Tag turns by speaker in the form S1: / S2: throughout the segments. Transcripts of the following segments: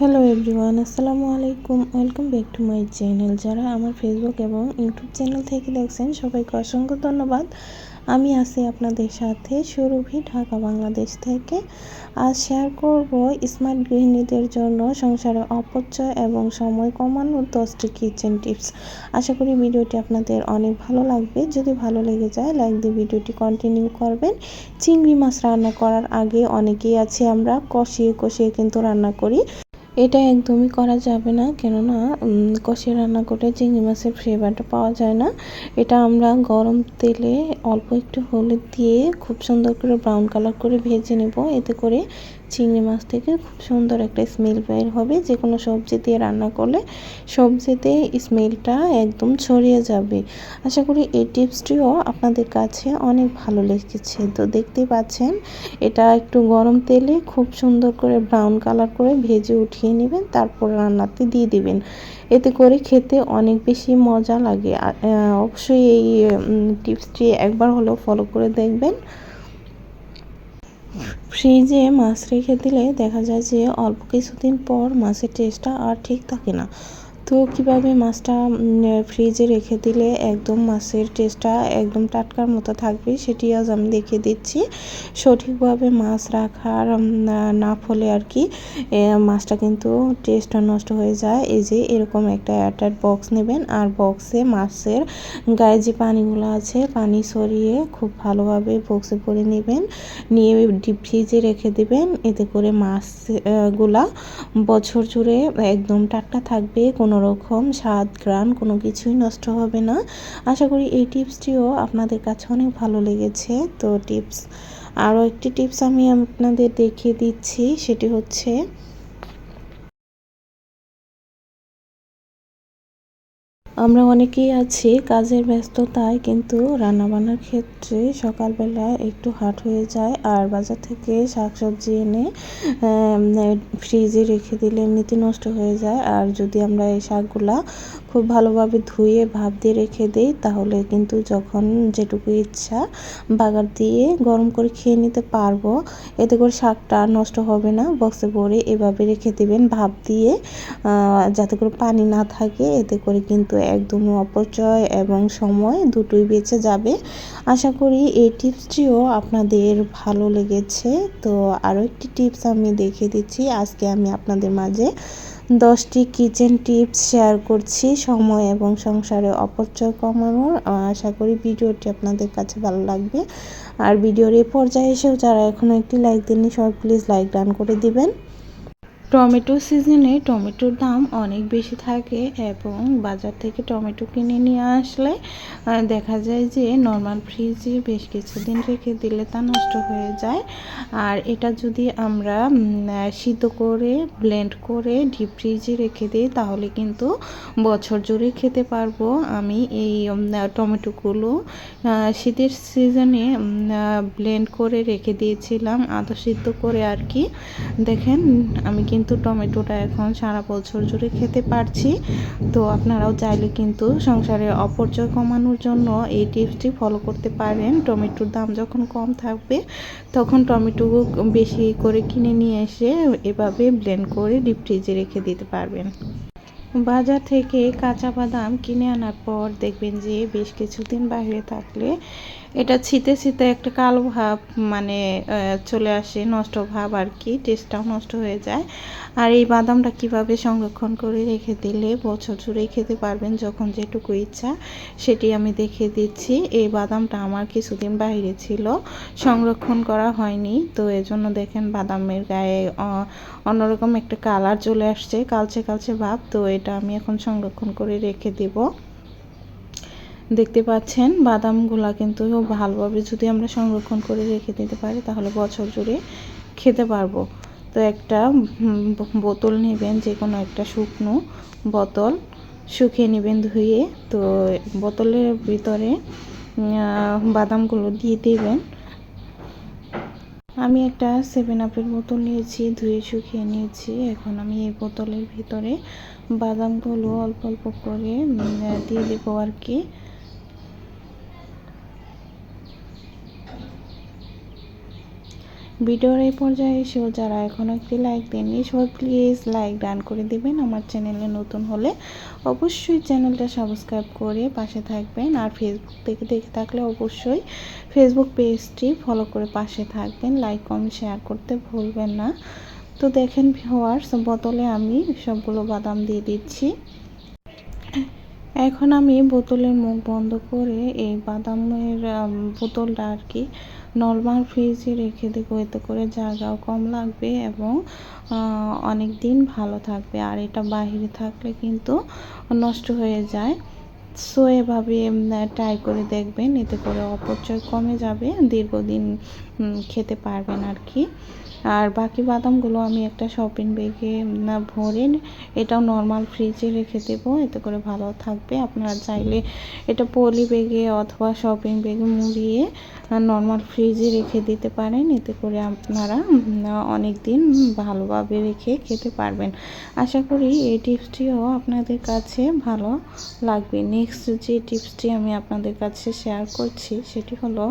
S1: Hello everyone, আসসালামু আলাইকুম। Welcome back to my channel. যারা আমার ফেসবুক এবং ইউটিউব চ্যানেল থেকে দেখছেন, সবাইকে অসংখ্য ধন্যবাদ। আমি আছি আপনাদের সাথে সুরভি, ঢাকা, বাংলাদেশ থেকে। আজ শেয়ার করব স্মার্ট গৃহিণীদের জন্য সংসারে অপচয় এবং সময় কমানোর দশটি কিচেন টিপস আশা করি ভিডিওটি আপনাদের অনেক ভালো লাগবে। যদি ভালো লেগে যায় লাইক দিয়ে ভিডিওটি কন্টিনিউ করবেন। চিংড়ি মাছ রান্না করার আগে অনেকেই আছে আমরা, কষিয়ে কষিয়ে কিন্তু রান্না করি। এটা একদমই করা যাবে না, কেননা কষিয়ে রান্না করে চিংড়ি মাছের ফ্লেভারটা পাওয়া যায় না। এটা আমরা গরম তেলে অল্প একটু হলুদ দিয়ে খুব সুন্দর করে ব্রাউন কালার করে ভেজে নেব। এতে করে চিংড়ি মাছ থেকে খুব সুন্দর একটা স্মেল বের হবে। যে কোনো সবজি দিয়ে রান্না করলে সবজিতে স্মেলটা একদম ছড়িয়ে যাবে। আশা করি এই টিপসটিও আপনাদের কাছে অনেক ভালো লেগেছে। তো দেখতে পাচ্ছেন, এটা একটু গরম তেলে খুব সুন্দর করে ব্রাউন কালার করে ভেজে উঠিয়ে নেবেন, তারপর রান্নাতে দিয়ে দিবেন। এতে করে খেতে অনেক বেশি মজা লাগে। অবশ্যই এই টিপসটি একবার হলেও ফলো করে দেখবেন। ফ্রিজে মাছ রেখে দিলে দেখা যায় যে অল্প কিছুদিন পর মাছের টেস্টটা আর ঠিক থাকে না। তো কীভাবে মাছটা ফ্রিজে রেখে দিলে একদম মাছের টেস্টটা একদম টাটকার মতো থাকবে, সেটি আজ আমি দেখিয়ে দিচ্ছি। সঠিকভাবে মাছ রাখার না ফলে আর কি মাছটা কিন্তু টেস্টটা নষ্ট হয়ে যায়। এই যে এরকম একটা এয়ারটাইট বক্স নেবেন, আর বক্সে মাছের গায়ে যে পানিগুলো আছে, পানি সরিয়ে খুব ভালোভাবে বক্সে ভরে নেবেন। নিয়ে ডিপ ফ্রিজে রেখে দেবেন, এতে করে মাছগুলা বছর জুড়ে একদম টাটকা থাকবে, কোনো কোনো রকম স্বাদ গ্রান কোনো কিছুই নষ্ট হবে না। আশা করি এই টিপসটিও আপনাদের কাছে অনেক ভালো লেগেছে। তো টিপস, আরও একটি টিপস আমি আপনাদের দেখিয়ে দিচ্ছি, সেটি হচ্ছে আমরা অনেকেই আছি কাজের ব্যস্ততায় কিন্তু রান্নাবান্নার ক্ষেত্রে সকালবেলা একটু হাট হয়ে যায়। আর বাজার থেকে শাকসবজি এনে ফ্রিজে রেখে দিলে এমনিতে নষ্ট হয়ে যায়। আর যদি আমরা এই শাকগুলা খুব ভালোভাবে ধুয়ে, ভাপ দিয়ে রেখে দিই। তাহলে কিন্তু যখন যেটুকু ইচ্ছা বাগার দিয়ে গরম করে খেয়ে নিতে পারব। এতে করে শাকটা নষ্ট হবে না। বক্সে ভরে এভাবে রেখে দেবেন ভাপ দিয়ে। যাতে করে পানি না থাকে। এতে করে কিন্তু একদম অপচয় এবং সময় দুটোই বেঁচে যাবে। আশা করি এই টিপসটিও আপনাদের ভালো লেগেছে। তো আরও একটি টিপস আমি দেখিয়ে দিচ্ছি। আজকে আমি আপনাদের মাঝে দশটি কিচেন টিপস শেয়ার করছি সময় এবং সংসারে অপচয় কমানোর। আশা করি ভিডিওটি আপনাদের কাছে ভালো লাগবে। আর ভিডিওর এই পর্যায়ে এসেও যারা এখনও একটি লাইক দেননি, সবাই প্লিজ লাইক ডান করে দিবেন। টমেটো সিজনে টমেটোর দাম অনেক বেশি থাকে এবং বাজার থেকে টমেটো কিনে নিয়ে আসলে দেখা যায় যে নর্মাল ফ্রিজে বেশ কিছুদিন রেখে দিলে তা নষ্ট হয়ে যায়। আর এটা যদি আমরা সিদ্ধ করে ব্লেন্ড করে ডিপ ফ্রিজে রেখে দিই, তাহলে কিন্তু বছর জুড়ে খেতে পারব। আমি এই টমেটোগুলো শীতের সিজনে ব্লেন্ড করে রেখে দিয়েছিলাম, আদা সিদ্ধ করে আর কি। দেখেন, আমি কিন্তু টমেটোটা এখন সারা বছর জুড়ে খেতে পারছি। তো আপনারাও চাইলে কিন্তু সংসারের অপরচয় কমানোর জন্য এই টিপসটি ফলো করতে পারেন। টমেটোর দাম যখন কম থাকবে, তখন টমেটো বেশি করে কিনে নিয়ে এসে এভাবে ব্লেন্ড করে ডিপ ফ্রিজে রেখে দিতে পারবেন। বাজার থেকে কাঁচা বাদাম কিনে আনার পর দেখবেন যে বেশ কিছুদিন বাইরে থাকলে এটা ছিতে ছিতে একটা কালো ভাব মানে চলে আসে, নষ্ট ভাব আর কি টেস্টটাও নষ্ট হয়ে যায়। আর এই বাদামটা কীভাবে সংরক্ষণ করে রেখে দিলে বছর জুড়ে খেতে পারবেন যখন যেটুকু ইচ্ছা, সেটি আমি দেখে দিচ্ছি। এই বাদামটা আমার কিছুদিন বাইরে ছিল, সংরক্ষণ করা হয়নি। তো এজন্য দেখেন বাদামের গায়ে অন্যরকম একটা কালার চলে আসছে, কালচে কালচে ভাব। তো এটা আমি এখন সংরক্ষণ করে রেখে দেবো। দেখতে পাচ্ছেন, বাদামগুলা কিন্তু ভালোভাবে যদি আমরা সংরক্ষণ করে রেখে দিতে পারি, তাহলে বছর জুড়ে খেতে পারব। তো একটা বোতল নেবেন যে কোনো একটা শুকনো বোতল শুকিয়ে নেবেন ধুয়ে। তো বোতলের ভিতরে বাদামগুলো দিয়ে দেবেন। আমি একটা সেভেন আপের বোতল নিয়েছি, ধুয়ে শুকিয়ে নিয়েছি। এখন আমি এই বোতলের ভিতরে বাদামগুলো অল্প অল্প করে দিয়ে দেবো আর কি। ভিডিওর এই পর্যায়ে এসেও যারা এখনও একটি লাইক দেননি, সবাই প্লিজ লাইক ডান করে দিবেন। আমার চ্যানেলে নতুন হলে অবশ্যই চ্যানেলটা সাবস্ক্রাইব করে পাশে থাকবেন। আর ফেসবুক থেকে দেখে থাকলে অবশ্যই ফেসবুক পেজটি ফলো করে পাশে থাকবেন। লাইক কমেন্ট শেয়ার করতে ভুলবেন না। তো দেখেন ভিওয়ার্স বোতলে আমি সবগুলো বাদাম দিয়ে দিচ্ছি। এখন আমি বোতলের মুখ বন্ধ করে এই বাদামের বোতলটা আর কি নর্মাল ফ্রিজে রেখে দেবো। এতে করে জায়গাও কম লাগবে এবং অনেক দিন ভালো থাকবে। আর এটা বাহিরে থাকলে কিন্তু নষ্ট হয়ে যায়। সো এভাবে ট্রাই করে দেখবেন, এতে করে অপচয় কমে যাবে, দীর্ঘদিন খেতে পারবেন আর কি আর বাকি বাদামগুলো আমি একটা শপিং ব্যাগে ভরে, এটাও নর্মাল ফ্রিজে রেখে দেব, এতে করে ভালো থাকবে। আপনারা চাইলে এটা পলি ব্যাগে অথবা শপিং ব্যাগে মুড়িয়ে নর্মাল ফ্রিজে রেখে দিতে পারেন। এতে করে আপনারা অনেক দিন ভালোভাবে রেখে খেতে পারবেন। আশা করি এই টিপসটিও আপনাদের কাছে ভালো লাগবে। নেক্সট যে টিপসটি আমি আপনাদের কাছে শেয়ার করছি, সেটি হলো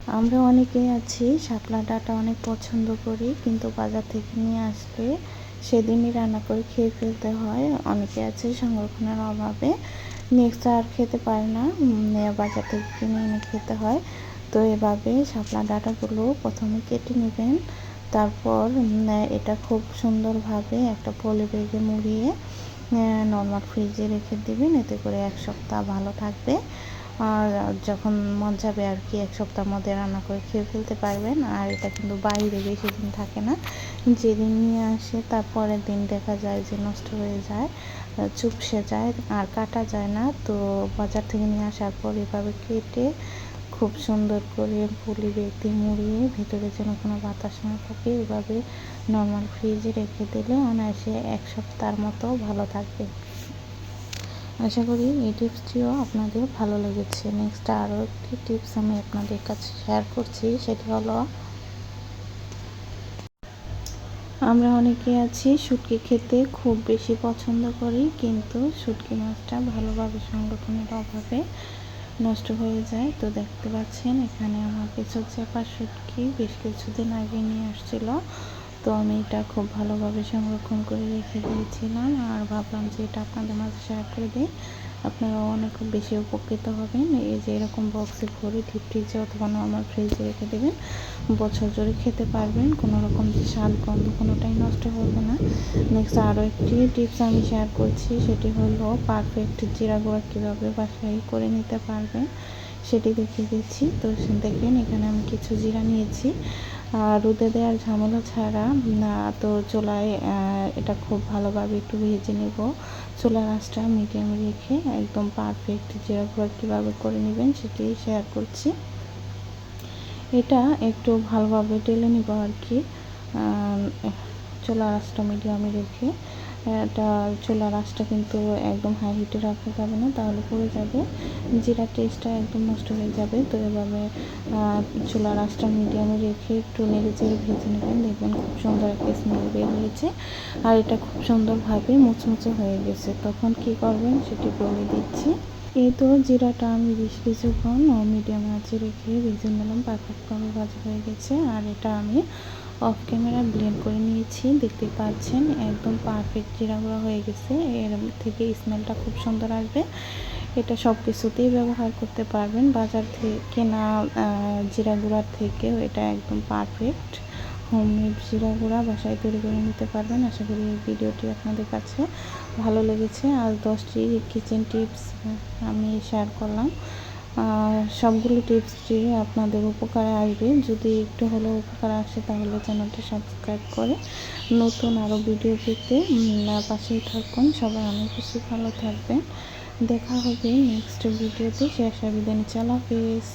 S1: আমরা অনেকেই আছি, শাপলা ডাটা অনেক পছন্দ করি, কিন্তু বাজার থেকে নিয়ে আসলে সেদিনই রান্না করে খেয়ে ফেলতে হয়। অনেকে আছে সংরক্ষণের অভাবে নেক্সট আর খেতে পারে না বাজার থেকে কিনে এনে খেতে হয়। তো এভাবে শাপলা ডাটাগুলো প্রথমে কেটে নেবেন। তারপর এটা খুব সুন্দরভাবে একটা পলি বেগে মুড়িয়ে নর্মাল ফ্রিজে রেখে দেবেন। এতে করে এক সপ্তাহ ভালো থাকবে। আর যখন মন যাবে আর কি এক সপ্তাহের মধ্যে রান্না করে খেয়ে ফেলতে পারবেন। আর এটা কিন্তু বাইরে বেশি দিন থাকে না। যেদিন নিয়ে আসে, তারপরের দিন দেখা যায় যে নষ্ট হয়ে যায়, চুপসে যায় আর কাটা যায় না। তো বাজার থেকে নিয়ে আসার পর এভাবে কেটে খুব সুন্দর করে পুলি বেঁধে মুড়িয়ে ভিতরে যেন কোনো বাতাস না থাকে, এভাবে নর্মাল ফ্রিজে রেখে দিলে অনায়াসে এক সপ্তাহের মতো ভালো থাকবে। আশা করি এই টিপসটিও আপনাদের ভালো লেগেছে। নেক্সট আরও একটি টিপস আমি আপনাদের কাছে শেয়ার করছি, সেটি হলো, আমরা অনেকে আছি শুটকি খেতে খুব বেশি পছন্দ করি, কিন্তু শুটকি মাছটা ভালোভাবে সংরক্ষণের অভাবে নষ্ট হয়ে যায়। তো দেখতে পাচ্ছেন, এখানে আমার কিছু চেপা শুটকি বেশ কিছুদিন আগে নিয়ে আসছিল। তো আমি এটা খুব ভালোভাবে সংরক্ষণ করে রেখে দিয়েছিলাম। আর ভাবলাম যে এটা আপনাদের মাঝে শেয়ার করে দিই। আপনারা অনেক বেশি উপকৃত হবেন। এই যে এরকম বক্সে ভরে ডিপ ফ্রিজে অথবা নর্মাল ফ্রিজে রেখে দেবেন। বছর জুড়ে খেতে পারবেন। কোনো রকম যে স্বাদ গন্ধ কোনোটাই নষ্ট হবে না। নেক্সট আরও একটি টিপস আমি শেয়ার করছি। সেটি হলো পারফেক্ট জিরা গুঁড়া কীভাবে বাসায় করে নিতে পারবেন, সেটি দেখিয়ে দিচ্ছি। তো দেখেন এখানে আমি কিছু জিরা নিয়েছি। রোদে দেওয়ার ঝামেলা ছাড়া তো চোলায় এটা খুব ভালোভাবে একটু ভেজে নেব। চুলার আঁচটা মিডিয়াম রেখে একদম পারফেক্ট যেরকম কীভাবে করে নেবেন সেটি শেয়ার করছি। এটা একটু ভালোভাবে টেলে নেব আর কি। চুলার আঁচটা মিডিয়ামে রেখে এটা চুলার আঁচটা কিন্তু একদম হাই হিটে রাখা যাবে না, তাহলে পড়ে যাবে। জিরা টেস্টটা একদম নষ্ট হয়ে যাবে। তো এভাবে চুলার আঁচটা মিডিয়ামে রেখে একটু নেড়ে চেড়ে ভেজে নেবেন। দেখবেন খুব সুন্দর একটা স্মেল বের হয়েছে। আর এটা খুব সুন্দরভাবে মুচমুচে হয়ে গেছে। তখন কি করবেন সেটি বলে দিচ্ছি। এই তো জিরাটা আমি বেশ কিছুক্ষণ মিডিয়াম আঁচে রেখে ভেজে নিলাম। পারফেক্টভাবে ভাজা হয়ে গেছে। আর এটা আমি অফ ক্যামেরা ব্লেন্ড করে নিয়েছি, দেখতে পাচ্ছেন, একদম পারফেক্ট জিরা গুঁড়া হয়ে গেছে। এর থেকে স্মেলটা খুব সুন্দর আসবে। এটা সব কিছুতেই ব্যবহার করতে পারবেন। বাজার থেকে কেনা জিরা গুঁড়ার থেকেও এটা একদম পারফেক্ট হোমমেড জিরা গুঁড়া বাসায় তৈরি করে নিতে পারবেন। আশা করি এই ভিডিওটি আপনাদের কাছে ভালো লেগেছে। আর দশটি কিচেন টিপস আমি শেয়ার করলাম। সবগুলো টিপসটি আপনাদের উপকারে আসবে। যদি একটু হলেও উপকার আসে, তাহলে চ্যানেলটি সাবস্ক্রাইব করে নতুন আরও ভিডিও পেতে পাশেই থাকুন। সবাই অনেক বেশি ভালো থাকবেন। দেখা হবে নেক্সট ভিডিওতে শেষ বিদায় চালা হাফিজ।